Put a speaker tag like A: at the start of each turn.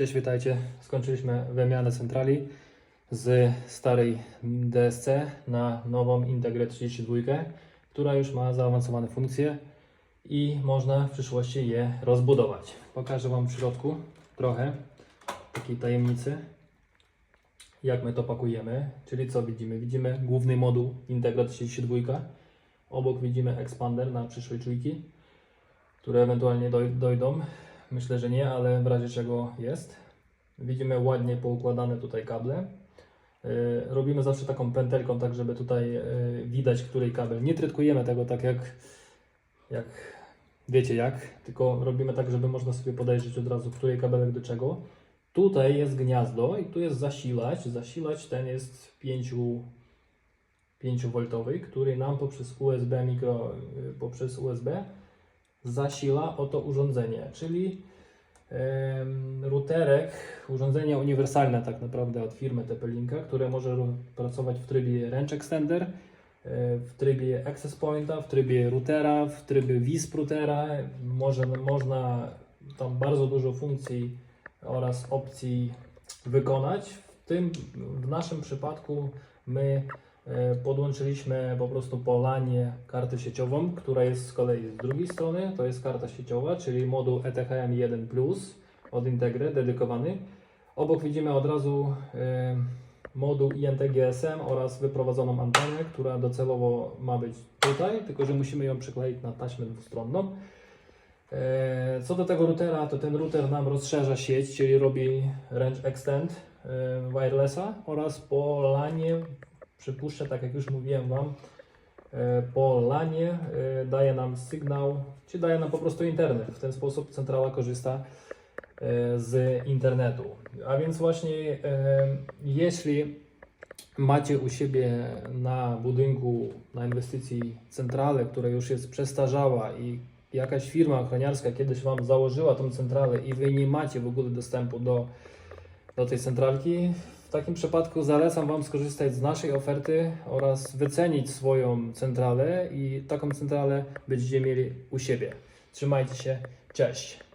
A: Cześć, witajcie. Skończyliśmy wymianę centrali z starej DSC na nową Integrę 32, która już ma zaawansowane funkcje i można w przyszłości je rozbudować. Pokażę Wam w środku trochę takiej tajemnicy, jak my to pakujemy. Czyli co widzimy? Widzimy główny moduł Integra 32, obok widzimy expander na przyszłe czujki, które ewentualnie doj- dojdą. Myślę, że nie, ale w razie czego jest. Widzimy ładnie poukładane tutaj kable. Yy, Robimy zawsze taką pętelką, tak żeby tutaj yy, widać, który kabel. Nie trytkujemy tego tak jak, jak wiecie jak, tylko robimy tak, żeby można sobie podejrzeć od razu, który kabelek do czego. Tutaj jest gniazdo i tu jest zasilacz. Zasilacz ten jest 5 5V, który nam poprzez USB mikro, yy, poprzez USB zasila oto urządzenie, czyli routerek, urządzenie uniwersalne tak naprawdę od firmy TP-Linka, które może pracować w trybie Range Extender, e, w trybie Access Pointa, w trybie routera, w trybie WISP routera. Może, można tam bardzo dużo funkcji oraz opcji wykonać. W tym, w naszym przypadku my podłączyliśmy po prostu po LANie kartę sieciową, która jest z kolei z drugiej strony, to jest karta sieciowa, czyli moduł E ETHM1 Plus od Integry, dedykowany. Obok widzimy od razu e, moduł INT GSM oraz wyprowadzoną antenę, która docelowo ma być tutaj, tylko że musimy ją przykleić na taśmę dwustronną. E, Co do tego routera, to ten router nam rozszerza sieć, czyli robi range extend e, wirelessa oraz po LANie przypuszczę, tak jak już mówiłem Wam, e, po LANie e, daje nam sygnał, czy daje nam po prostu internet. W ten sposób centrala korzysta e, z internetu. A więc właśnie jeśli macie u siebie na budynku, na inwestycji centralę, która już jest przestarzała i jakaś firma ochroniarska kiedyś Wam założyła tą centralę i Wy nie macie w ogóle dostępu do, do tej centralki, w takim przypadku zalecam Wam skorzystać z naszej oferty oraz wycenić swoją centralę i taką centralę będziecie mieli u siebie. Trzymajcie się, cześć!